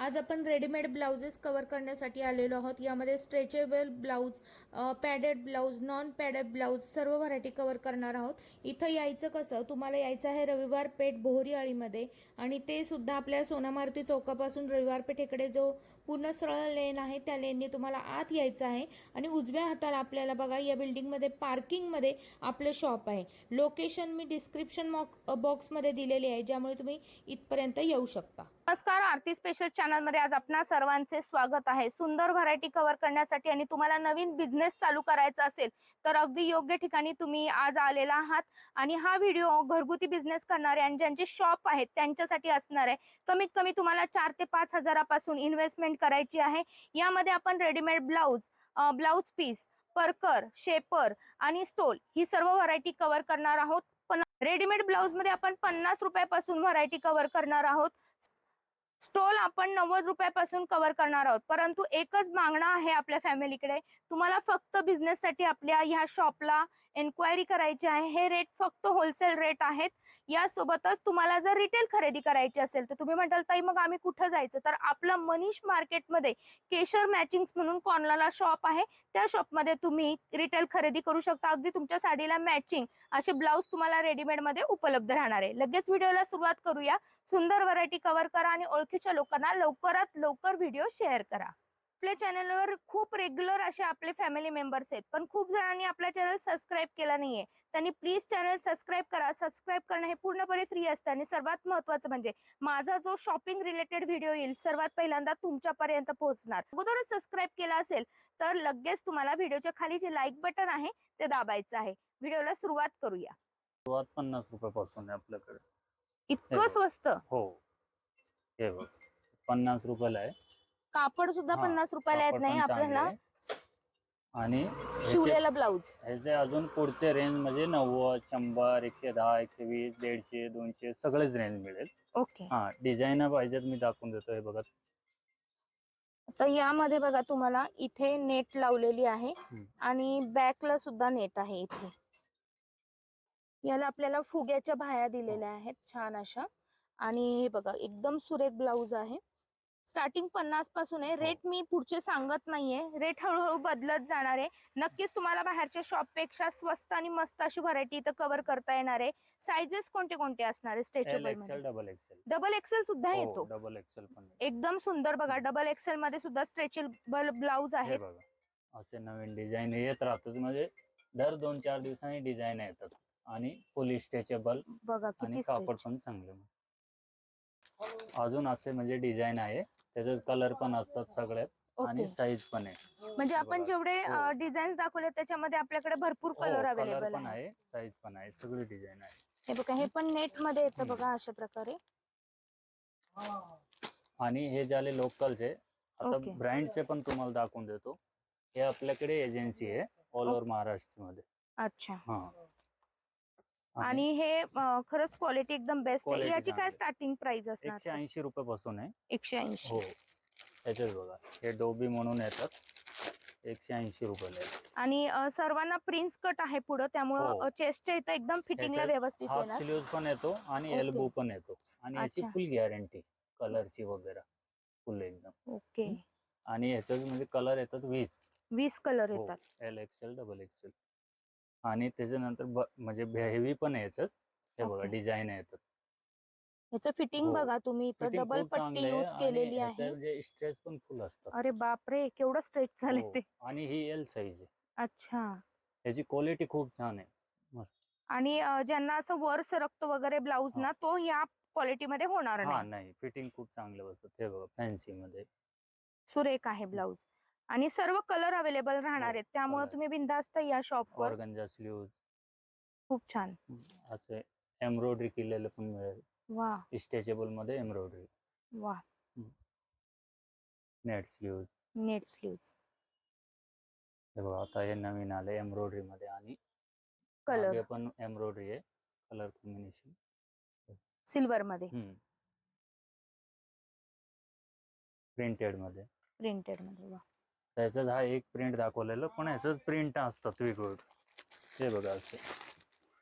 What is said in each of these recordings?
आज आपण readymade blouses cover करण्यासाठी आलेलो आहोत. यामध्ये stretchable blouse padded blouse non padded blouse सर्व व्हरायटी कवर करणार आहोत. इथं यायचं कसं तुम्हाला यायचं आहे रविवार पेठ बोहरी आळीमध्ये आणि ते सुद्धा आपल्या सोनामारुती चौकापासून रविवार पेठेकडे जो पूर्ण सरळ लेन आहे त्या लेनने तुम्हाला आत यायचं आहे आणि उजव्या हाताला आपल्याला बघा या बिल्डिंगमध्ये पार्किंगमध्ये आपलं शॉप आहे. लोकेशन मी डिस्क्रिप्शन बॉक्समध्ये दिलेली आहे ज्यामुळे तुम्ही इथपर्यंत येऊ शकता. नमस्कार आरती स्पेशल चॅनल मध्ये आज आपणा सर्वांचे स्वागत आहे. सुंदर व्हरायटी कव्हर करण्यासाठी आणि तुम्हाला नवीन बिझनेस चालू करायचा असेल तर अगदी योग्य ठिकाणी तुम्ही आज आलेला आहात. आणि हा व्हिडिओ घरगुती बिझनेस करणारे आणि ज्यांचे शॉप आहेत त्यांच्यासाठी असणार आहे. कमीत कमी तुम्हाला चार ते पाच हजारापासून इन्व्हेस्टमेंट करायची आहे. यामध्ये आपण रेडीमेड ब्लाऊज ब्लाऊज पीस परकर शेपर आणि स्टोल ही सर्व व्हरायटी कव्हर करणार आहोत. पण रेडीमेड ब्लाऊजमध्ये आपण पन्नास रुपयापासून व्हरायटी कव्हर करणार आहोत. स्टॉल आपण नव्वद रुपयापासून कव्हर करणार आहोत. परंतु एकच मागणं आहे आपल्या फॅमिलीकडे. तुम्हाला फक्त बिझनेससाठी आपल्या ह्या शॉपला एन्क्वायरी करायची आहे. हे रेट फक्त होलसेल रेट आहेत. यासोबतच तुम्हाला जर रिटेल खरेदी करायची असेल तर तुम्ही म्हणाल ताई मग आम्ही कुठं जायचं? तर आपलं मनीष मार्केटमध्ये केशर मॅचिंग्स म्हणून कॉर्नरला शॉप आहे त्या शॉपमध्ये तुम्ही रिटेल खरेदी करू शकता. अगदी तुमच्या साडीला मॅचिंग असे ब्लाऊज तुम्हाला रेडीमेडमध्ये उपलब्ध राहणार आहे. लगेच व्हिडिओला सुरुवात करूया. सुंदर व्हरायटी कव्हर करा आणि ओळखीच्या लोकांना लवकरात लवकर व्हिडिओ शेअर करा. आपल्या चॅनलवर खूप रेग्युलर असे आपले फॅमिली मेंबर्स आहेत. पण खूप जणांनी आपला चॅनल सबस्क्राईब केला नाहीये. त्यांनी प्लीज चॅनल सबस्क्राईब करा. सबस्क्राईब करणं हे पूर्णपणे फ्री असतं. आणि सर्वात महत्वाचं म्हणजे माझा जो शॉपिंग रिलेटेड व्हिडिओ येईल सर्वात पहिल्यांदा तुमच्यापर्यंत पोहोचणार. अगोदरच सबस्क्राईब केला असेल तर लगेच तुम्हाला व्हिडिओच्या खाली जे लाईक बटन आहे ते दाबायचं आहे. व्हिडिओला सुरुवात करूया. सुरुवात पन्नास रुपयापासून आपल्याकडे. इतकं. स्वस्त? हो. हे बघ. पन्नास रुपयाला आहे. कापड सुद्धा हा, पन्नास रुपयाला येत कापड नाही पण चांगलं आपल्याला. आहे. आणि ह्याचे- शिवलेला ब्लाऊज ह्याचे अजून पुढचे रेंज म्हणजे नव्वद शंभर एकशे दहा एकशे वीस दीडशे दोनशे सगळेच रेंज मिळेल. ओके. हा डिझाईन पाहिजेत मी दाखवून देतो हे बघा. तर यामध्ये बघा तुम्हाला इथे नेट लावलेली आहे हम्म. आणि बॅकला सुद्धा नेट आहे इथे. याला आपल्याला फुग्याच्या भाया दिलेल्या आहेत छान अशा. आणि हे बघा एकदम सुरेख ब्लाऊज आहे. स्टार्टिंग पन्नासपासून आहे. हो. रेट मी पुढचे सांगत नाहीये. रेट हळूहळू बदलत जाणार आहे. नक्कीच तुम्हाला बाहेरच्या शॉपपेक्षा स्वस्त आणि मस्त अशी व्हरायटी इथं कव्हर करता येणार आहे. सायझेस कोणते कोणते असणार आहे? Stretchable double excel double excel सुद्धा येतो. डबल एक्सेल पण आहे. एकदम सुंदर बघा. डबल एक्सेल मध्ये सुद्धा स्ट्रेचेबल ब्लाऊज हे आहेत. बघा. असे नवीन डिझाईन येत राहतात. म्हणजे दर दोन चार दिवसांनी डिझाईन येतात. आणि फुल स्ट्रेचेबल बघा किती कापड. पण चांगले. अजून असे म्हणजे डिझाईन आहे. त्याच्यात कलर पण असतात सगळ्यात आणि साईज पण आहे. म्हणजे आपण. जेवढे हो. डिझाईन्स दाखवले त्याच्यामध्ये आपल्याकडे भरपूर कलर कलर अवेलेबल पण आहे. साईज पण आहे सगळी डिझाईन आहे. हे बघा हे पण नेटमध्ये येतं. बघा अशा प्रकारे. आणि हे झाले लोकलचे. आता ब्रँडचे पण तुम्हाला दाखवून देतो. हे आपल्याकडे एजन्सी आहे ऑल ओव्हर महाराष्ट्रमध्ये अच्छा. हा. आणि हे खरंच क्वालिटी एकदम बेस्ट आहे. याची काय. स्टार्टिंग प्राइस असणार एकशे ऐंशी रुपये पासून आहे. एकशे ऐंशी. हो. बघा हे डोबी म्हणून येतात. एकशे ऐंशी रुपयाला आहे. आणि सर्वांना प्रिन्स कट आहे पुढं हो. त्यामुळं चेस्टच्या इथं एकदम फिटिंगला व्यवस्थित स्लीव्ह पण येतो आणि. एल्बो पण येतो. आणि याची. फुल गॅरंटी कलरची वगैरे. फुल एकदम. ओके आणि याच्यात म्हणजे कलर येतात वीस. वीस कलर हो. येतात. एल एक्सेल डबल एक्सेल आणि त्याच्यानंतर ब- म्हणजे हेवी पण आहे याच्यात. हे बघा. डिझाईन येतात याचं फिटिंग हो. बघा तुम्ही इथं Fitting डबल खूप पट्टी चांगलं आहे यूज आणि केलेली ह्याचं आहे. म्हणजे स्ट्रेच पण फुल असतात. अरे बापरे! केवढं स्ट्रेच झाले हो. ते. आणि ही एल साईज आहे. अच्छा. याची क्वालिटी खूप छान आहे. मस्त. आणि अं, ज्यांना असं वर सरकतो वगैरे ब्लाऊज ना तो या क्वालिटीमध्ये होणार हा नाही. नाही. फिटिंग खूप चांगलं बसतात हे बघा फॅन्सी मध्ये. सुरेख आहे ब्लाऊज आणि सर्व कलर अवेलेबल राहणार हो, आहेत. त्यामुळे. तुम्ही बिंदास्त या शॉपवर ऑर्गंजा स्लीव्ह खूप छान. असे एम्ब्रॉयडरी केलेलं पण मिळेल. वा स्ट्रेचेबलमध्ये एम्ब्रॉयडरी. वा नेट स्लीव्ह नेट स्लीव्ह हे बघा आता हे नवीन आले एम्ब्रॉयडरी मध्ये आणि कलर पण एम्ब्रॉयडरी आहे. कलर कॉम्बिनेशन सिल्वर मध्ये. प्रिंटेडमध्ये. प्रिंटेडमध्ये वा त्याच्यात हा एक प्रिंट दाखवलेलं पण ह्याच्यात प्रिंट असतात वेगवेगळे. हे बघा असे.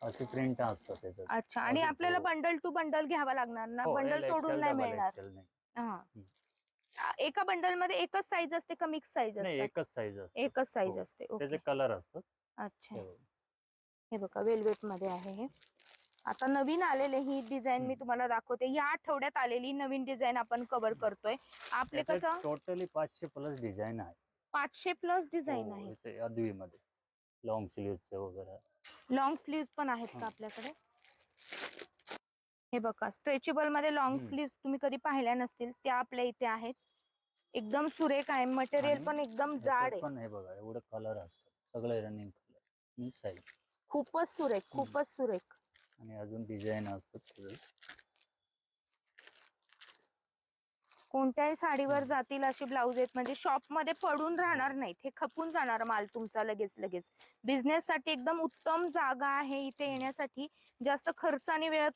असे प्रिंट असतात अच्छा आणि आपल्याला हो. बंडल टू बंडल घ्यावा लागणार ना? हो, बंडल L, तोडून नाही double मिळणार. XL नाही. हा. एका बंडलमध्ये एकच साईज असते का मिक्स साईज नाही असते एकच साईज असते. एकच साईज हो. असते. ओके. त्याचे कलर असतात. अच्छा. हे बघा. हे बघा वेलवेटमध्ये आहे हे. आता नवीन आलेले ही डिझाईन मी हम्म. तुम्हाला दाखवते. या आठवड्यात आलेली नवीन डिझाईन आपण कव्हर करतोय. आपले कसं? टोटली पाचशे प्लस डिझाईन आहे. पाचशे प्लस डिझाईन हो, आहे याचे अद्वीमध्ये. लॉंग चे वगैरे. लॉंग स्लीव्ह पण आहेत का. आपल्याकडे? हे बघा स्ट्रेचेबलमध्ये लॉंग. स्लीव्ह तुम्ही कधी पाहिल्या नसतील त्या आपल्या इथे आहेत. एकदम सुरेख आहे मटेरियल आणि पण एकदम जाड याच्यात आहे. पण हे बघा एवढे कलर असतात. सगळे रनिंग कलर आणि साईज खूपच सुरेख खूपच सुरेख. आणि अजून डिझाईन असतात त्याचे. कोणत्याही साडीवर. जातील अशी ब्लाऊज आहेत. म्हणजे शॉपमध्ये पडून राहणार नाहीत. हे खपून जाणार माल तुमचा लगेच लगेच. बिझनेस साठी एकदम उत्तम जागा आहे इथे येण्यासाठी. जास्त खर्च आणि वेळ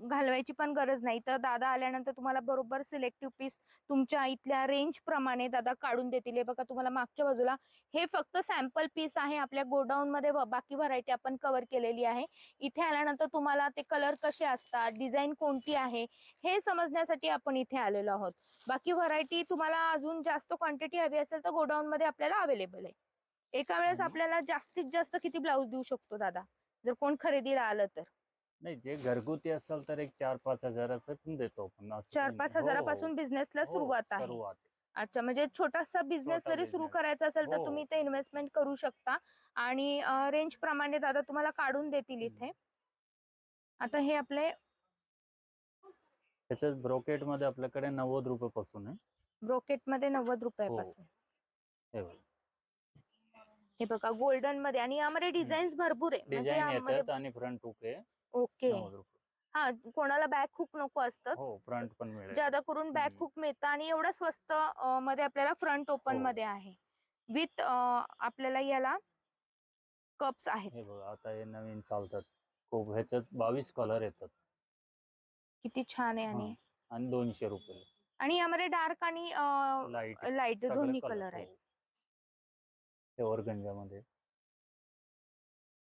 घालवायची पण गरज नाही. तर दादा आल्यानंतर तुम्हाला बरोबर सिलेक्टिव्ह पीस तुमच्या इथल्या रेंज प्रमाणे दादा काढून देतील. हे बघा तुम्हाला मागच्या बाजूला हे फक्त सॅम्पल पीस आहे. आपल्या गोडाऊन मध्ये बाकी व्हरायटी आपण कव्हर केलेली आहे. इथे आल्यानंतर तुम्हाला ते कलर कसे असतात डिझाईन कोणती आहे हे समजण्यासाठी आपण इथे आलेलो आहोत. बाकी व्हरायटी तुम्हाला अजून जास्त क्वांटिटी हवी असेल तर गोडाऊन मध्ये आपल्याला अवेलेबल आहे. एका वेळेस आपल्याला जास्तीत जास्त किती ब्लाऊज देऊ शकतो दादा? जर कोण खरेदीला आलं तर. नाही जे घरगुती असेल तर एक चार पाच हजाराचं पण देतो असं चार पाच नाही. हो, हजारापासून बिझनेसला हो, सुरुवात आहे. सुरुवात आहे. अच्छा म्हणजे छोटासा बिझनेस छोटा जरी सुरू business. करायचा असेल तर हो. तुम्ही ते इन्व्हेस्टमेंट करू शकता. आणि रेंज प्रमाणे दादा तुम्हाला काढून देतील इथे. आता हे आपले त्याच्यात ब्रोकेटमध्ये आपल्याकडे नव्वद रुपये पासून आहे. ब्रोकेटमध्ये नव्वद रुपयापासून. हे बघा. हे बघा गोल्डनमध्ये. आणि यामध्ये डिझाईन्स भरपूर आहे. म्हणजे डिझाईन यामध्ये येतात आणि फ्रंट हुक आहे. ओके. रुपये हा कोणाला बॅक हुक नको असतं हो फ्रंट पण ज्यादा करून बॅक. हुक मिळतं आणि एवढं स्वस्त मध्ये आपल्याला फ्रंट ओपन हो. मध्ये आहे. विथ आपल्याला याला कप्स आहेत. हे बघा आता हे नवीन चालतात. खूप ह्याच्यात बावीस कलर येतात. किती छान आहे आणि हा. आणि दोनशे रुपये. आणि यामध्ये डार्क आणि लाइट लाइट दोन्ही कलर आहेत. हे. ऑर्गंजामध्ये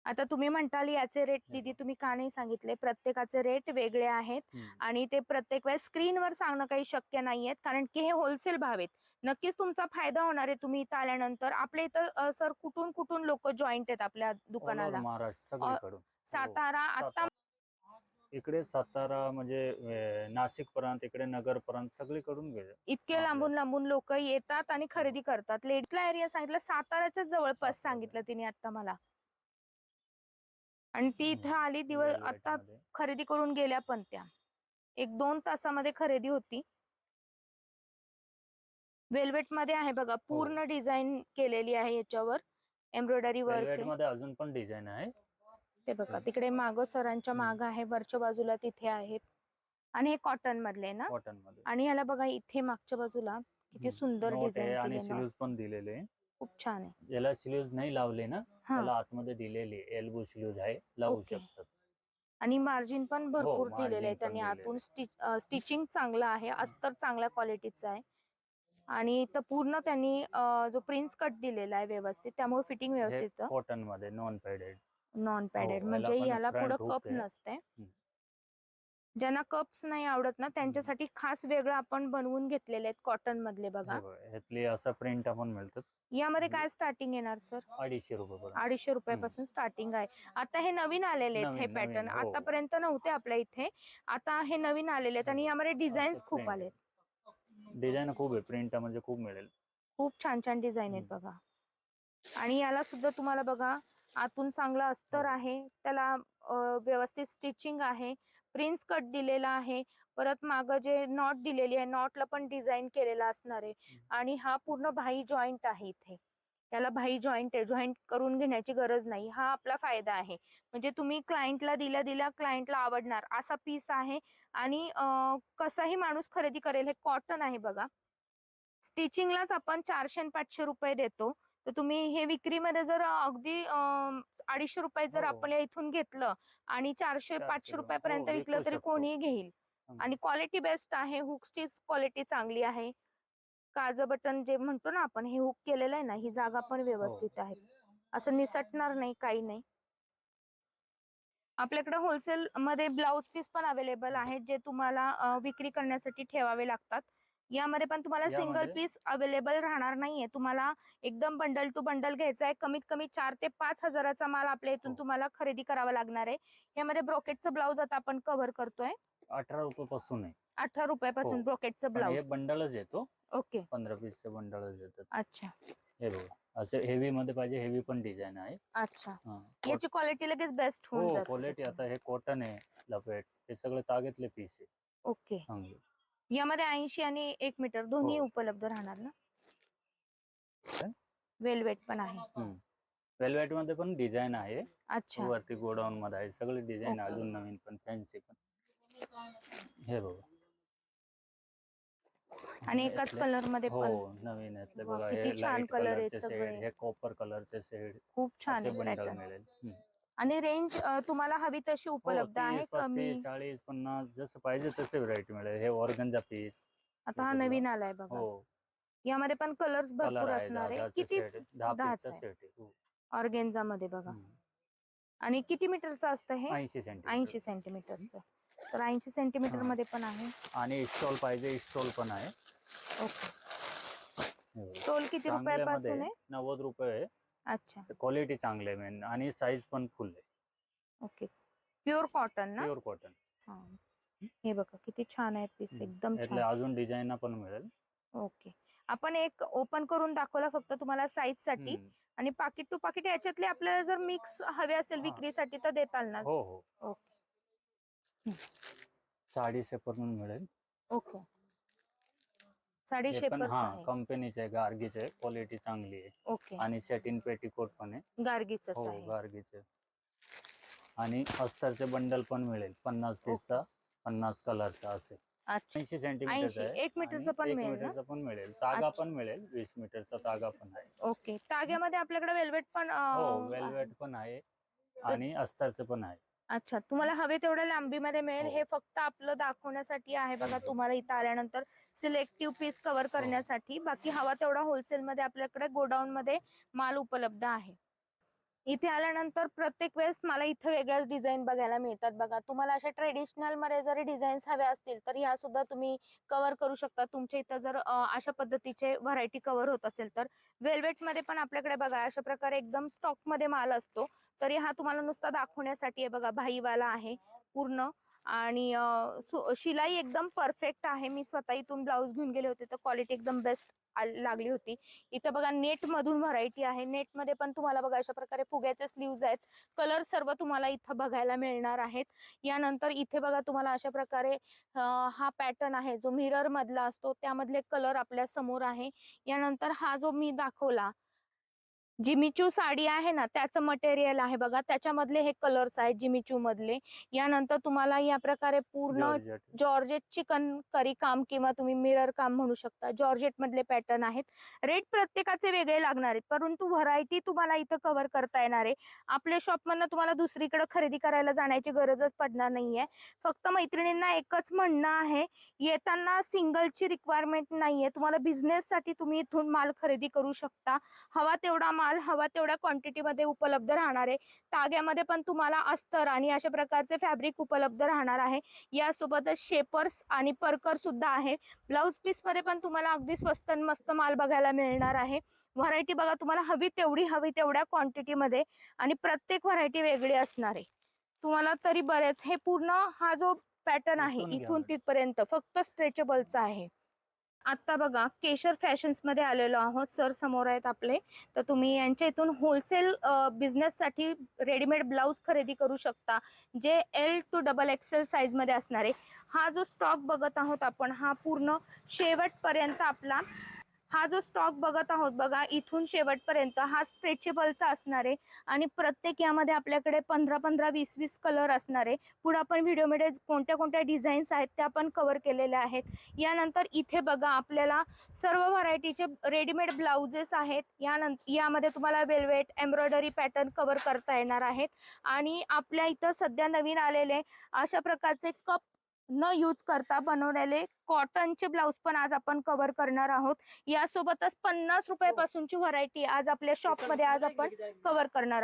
आता तुम्ही म्हणताल याचे रेट हे दिदी. तुम्ही का नाही सांगितले प्रत्येकाचे रेट वेगळे आहेत. आणि ते प्रत्येक वेळेस स्क्रीनवर सांगणं काही शक्य नाहीयेत कारण की हे होलसेल भाव आहेत नक्कीच तुमचा फायदा होणार आहे तुम्ही इथं आल्यानंतर आपल्या इथं सर कुठून कुठून लोक जॉईंट आहेत आपल्या दुकानाला सगळीकडून सातारा आता. इकडे सातारा म्हणजे नाशिक पर्यंत इकडे नगर पर्यंत सगळीकडून गेले इतके हा, लांबून. लांबून लोक येतात आणि खरेदी करतात लेडीला एरिया सांगितलं साताराच्या जवळपास. सांगितलं तिने आता मला आणि ती इथं आली दिवस आता. खरेदी करून गेल्या पण त्या. एक दोन तासामध्ये खरेदी होती. वेल्वेटमध्ये आहे बघा पूर्ण डिझाईन केलेली आहे याच्यावर. एम्ब्रॉयडरी वर्कमध्ये अजून पण डिझाईन आहे. ते बघा. तिकडे माग सरांच्या. माग आहे वरच्या बाजूला तिथे आहेत. आणि हे कॉटन मधले ना? कॉटनमध्ये आणि याला बघा इथे मागच्या बाजूला किती. सुंदर डिझाईन आणि स्लीव्ह पण दिलेले. खूप छान आहे. ज्याला स्लीव्ह नाही लावले ना? हा त्याला आतमध्ये दिलेली एल्बो स्लीव्ह आहे. लावू Okay. शकतात. आणि मार्जिन पण भरपूर margin दिलेले आहे. पण त्यांनी दिलेलं आतून स्टिचिंग चांगलं आहे. अस्तर चांगल्या क्वालिटीचं आहे. आणि इथं पूर्ण त्यांनी अं, जो प्रिन्स कट दिलेला आहे व्यवस्थित त्यामुळे फिटिंग हे व्यवस्थित कॉटनमध्ये नॉन पेडेड. Non padded. याला म्हणजे पण याला front पुढं hook कप आहे. नसते. ज्यांना कप्स नाही आवडत ना त्यांच्यासाठी खास वेगळं आपण बनवून घेतलेले आहेत कॉटन मधले बघा. ह्यातली असं प्रिंट आपण मिळतात. यामध्ये काय स्टार्टिंग येणार सर अडीचशे रुपये अडीचशे रुपयापासून स्टार्टिंग आहे. आता हे नवीन आलेले आहेत हे पॅटर्न हो. आतापर्यंत नव्हते आपल्या इथे. आता हे नवीन आलेले आहेत आणि हो. यामध्ये डिझाईन्स खूप आले. डिझाईन खूप आहे. प्रिंट म्हणजे खूप मिळेल. खूप छान छान डिझाईन आहेत बघा. आणि याला सुद्धा तुम्हाला बघा आतून चांगला अस्तर हो. आहे. त्याला व्यवस्थित स्टिचिंग आहे. प्रिन्स कट दिलेला आहे. परत माग जे नॉट दिलेली आहे नॉटला पण डिझाईन केलेला असणार आहे. आणि हा पूर्ण भाई जॉईंट आहे इथे. त्याला भाई जॉईंट आहे. जॉईंट करून घेण्याची गरज नाही. हा आपला फायदा आहे. म्हणजे तुम्ही क्लायंटला दिल्या दिल्या क्लायंटला आवडणार असा पीस आहे. आणि कसाही माणूस खरेदी करेल हे कॉटन आहे बघा. स्टिचिंगलाच आपण चारशे आणि पाचशे रुपये देतो. तर तुम्ही हे विक्रीमध्ये जर अगदी अडीचशे रुपये जर हो. आपल्या इथून घेतलं आणि चारशे पाचशे रुपये. रुपयापर्यंत हो, विकलं विकू तरी. कोणीही घेईल. आणि क्वालिटी बेस्ट आहे हुक्सची क्वालिटी चांगली आहे काज बटन जे म्हणतो ना आपण हे हुक केलेलं आहे ना ही जागा पण व्यवस्थित आहे असं निसटणार नाही काही नाही आपल्याकडे होलसेल मध्ये ब्लाउज पीस पण अवेलेबल आहेत जे तुम्हाला विक्री करण्यासाठी ठेवावे लागतात यामध्ये पण तुम्हाला सिंगल पीस अवेलेबल राहणार नाहीये. तुम्हाला एकदम बंडल टू बंडल घ्यायचा आहे. कमीत कमी चार ते पाच हजाराचा माल आपल्या इथून हो. तुम्हाला खरेदी करावा लागणार आहे. यामध्ये ब्रोकेटचं ब्लाऊज आता आपण कव्हर करतोय. अठरा रुपये पासून आहे. अठरा रुपयापासून हो. ब्रोकेटचं हे ब्लाऊज बंडलच येतो ओके. पंधरा पीसचे बंडलच येतात. अच्छा. हे बघा. असे हेवी मध्ये पाहिजे हेवी पण डिझाईन आहे. अच्छा. हा. याची क्वालिटी लगेच बेस्ट होऊन हो क्वालिटी त्याच्यात. आता हे कॉटन आहे लपेट. हे सगळे तागेतले पीस आहे. ओके. यामध्ये ऐंशी आणि एक मीटर दोन्ही हो. उपलब्ध राहणार ना? काय? वेलवेट पण आहे. वेल्वेटमध्ये पण डिझाईन आहे. अच्छा. वरती गोडाऊन मध्ये आहे. सगळे डिझाईन ओके. अजून नवीन पण फॅन्सी पण. हे बघा. आणि एकाच यातले- कलरमध्ये पण हो नवीन यातले वा, बघा. किती छान लाइट color आहेत कलरचे सगळे. शेड हे कॉपर कलरचे शेड खूप छान असे आहे बंडल मिळेल. हम्म. आणि रेंज तुम्हाला हवी तशी हो, उपलब्ध आहे 30, कमी? 35, चाळीस पन्नास जसं पाहिजे तसे व्हरायटी मिळेल. हे ऑर्गनचा पीस आता हा नवीन आलाय बघा. हो. यामध्ये पण कलर्स कलर भरपूर असणार आहे. किती दहाचा हो. ऑर्गेन्झा मध्ये बघा. आणि किती मीटरचं असतं हे? ऐंशी सेंटीमीटर ऐंशी सेंटीमीटरचं तर ऐंशी सेंटीमीटर. मध्ये पण आहे. आणि स्टॉल पाहिजे स्टॉल पण आहे. ओके. स्टोल किती रुपयापासून आहे? नव्वद रुपये अच्छा. क्वालिटी चांगली आहे मेन आणि साईज पण फुल आहे. ओके. प्युअर कॉटन ना? प्युअर कॉटन हा. हे बघा किती छान आहे पीस एकदम यातले छान अजून डिझाईन पण मिळेल. ओके. आपण एक ओपन करून दाखवला फक्त तुम्हाला साईजसाठी. हम्म. आणि पाकिट टू पाकिट याच्यातले आपल्याला जर मिक्स हवे असेल हा. विक्रीसाठी तर देताल ना? हो हो. ओके. साडी सेपर पण मिळेल. ओके. साडी पण शेपर्स आहे. कंपनीचे गार्गीचे क्वालिटी चांगली आहे. ओके. आणि सेटिन पेटीकोट पण आहे. गार्गीच हो गार्गीचे. आणि अस्तरचे बंडल पण मिळेल. पन्नास पीसचा पन्नास कलरचा असे. अच्छा. ऐंशी सेंटीमीटर 80, एक मीटरचं पण मिळेल पण मिळेल. तागा. पण मिळेल. वीस मीटरचा तागा पण आहे. ओके. ताग्यामध्ये आपल्याकडे वेल्वेट पण अं, हो. वेलवेट पण आहे. आणि अस्तरचं पण आहे. अच्छा तुम्हाला हवे तेवढ्या लांबीमध्ये मिळेल हो. हे फक्त आपलं दाखवण्यासाठी आहे बघा तुम्हाला इथं आल्यानंतर सिलेक्टिव्ह पीस कव्हर हो. करण्यासाठी बाकी हवा तेवढा होलसेल मध्ये आपल्याकडे गोडाऊन मध्ये माल उपलब्ध आहे इथे आल्यानंतर प्रत्येक वेळेस मला इथं वेगळ्याच डिझाईन बघायला मिळतात बघा. तुम्हाला अशा ट्रेडिशनलमध्ये जरी डिझाईन्स हव्या असतील तर ह्या सुद्धा तुम्ही कव्हर करू शकता. तुमच्या इथं जर अशा पद्धतीचे व्हरायटी कव्हर होत असेल तर. वेल्वेटमध्ये पण आपल्याकडे बघा अशा प्रकारे एकदम स्टॉकमध्ये माल असतो. तरी हा तुम्हाला नुसता दाखवण्यासाठी आहे बघा भाईवाला आहे. पूर्ण. आणि सु- शिलाई एकदम परफेक्ट आहे. मी स्वतः इथून ब्लाऊज घेऊन गेले होते तर क्वालिटी एकदम बेस्ट लागली होती. इथं बघा नेटमधून व्हरायटी आहे. नेटमध्ये पण तुम्हाला बघा अशा प्रकारे फुग्याचे स्लीव्ज आहेत. कलर सर्व तुम्हाला इथं बघायला मिळणार आहेत. यानंतर इथे बघा तुम्हाला अशा प्रकारे हा पॅटर्न आहे. जो मिरर मधला असतो त्यामधले कलर आपल्यासमोर आहे. यानंतर हा जो मी दाखवला जिमिचू साडी आहे ना त्याचं मटेरियल आहे बघा. त्याच्यामधले हे कलर्स आहेत जिमिचू मधले. यानंतर तुम्हाला या प्रकारे पूर्ण जॉर्जेट. चिकन करी काम किंवा तुम्ही मिरर काम म्हणू शकता. जॉर्जेट मधले पॅटर्न आहेत. रेट प्रत्येकाचे वेगळे लागणार आहेत. परंतु व्हरायटी तुम्हाला इथं कव्हर करता येणार आहे. आपल्या शॉप मधनं तुम्हाला दुसरीकडे खरेदी करायला जाण्याची गरजच पडणार नाहीये. फक्त मैत्रिणींना एकच म्हणणं आहे. येताना सिंगलची रिक्वायरमेंट नाहीये. तुम्हाला बिझनेस साठी तुम्ही इथून माल खरेदी करू शकता. हवा तेवढा माल हवा तेवढ्या क्वांटिटी मध्ये उपलब्ध राहणार आहे. ताग्यामध्ये पण तुम्हाला अस्तर आणि अशा प्रकारचे फॅब्रिक उपलब्ध राहणार आहे. यासोबतच शेपर्स आणि परकर सुद्धा आहे. ब्लाउज पीसमध्ये पण तुम्हाला अगदी स्वस्त आणि मस्त माल बघायला मिळणार आहे. व्हरायटी बघा तुम्हाला हवी तेवढी हवी तेवढ्या क्वांटिटी मध्ये आणि प्रत्येक व्हरायटी वेगळी असणार आहे. तुम्हाला तरी बरेच हे पूर्ण हा जो पॅटर्न आहे इथून. तिथपर्यंत फक्त स्ट्रेचेबलचा आहे. आत्ता बघा केशर फॅशन्समध्ये आलेलो आहोत सर समोर आहेत आपले. तर तुम्ही यांच्या इथून होलसेल बिझनेससाठी रेडीमेड ब्लाऊज खरेदी करू शकता J L two double XL साईजमध्ये असणारे. हा जो स्टॉक बघत आहोत आपण हा पूर्ण शेवटपर्यंत आपला हा जो स्टॉक बघत आहोत बघा इथून शेवटपर्यंत हा स्ट्रेचेबलचा असणार आहे. आणि प्रत्येक यामध्ये आपल्याकडे पंधरा पंधरा वीस वीस कलर असणार आहे. पुढे आपण व्हिडिओमध्ये कोणत्या कोणत्या डिझाईन्स आहेत त्या पण कव्हर केलेल्या आहेत. यानंतर इथे बघा आपल्याला सर्व व्हरायटीचे रेडीमेड ब्लाउजेस आहेत. यानंतर यामध्ये तुम्हाला वेल्वेट एम्ब्रॉयडरी पॅटर्न कवर करता येणार आहेत. आणि आपल्या इथं सध्या नवीन आलेले अशा प्रकारचे कप न यूज करता बनवलेले कॉटनचे ब्लाऊज पण आज आपण कव्हर करणार आहोत. यासोबतच पन्नास रुपयापासूनची व्हरायटी आज आपल्या शॉपमध्ये आज आपण कव्हर करणार आहोत.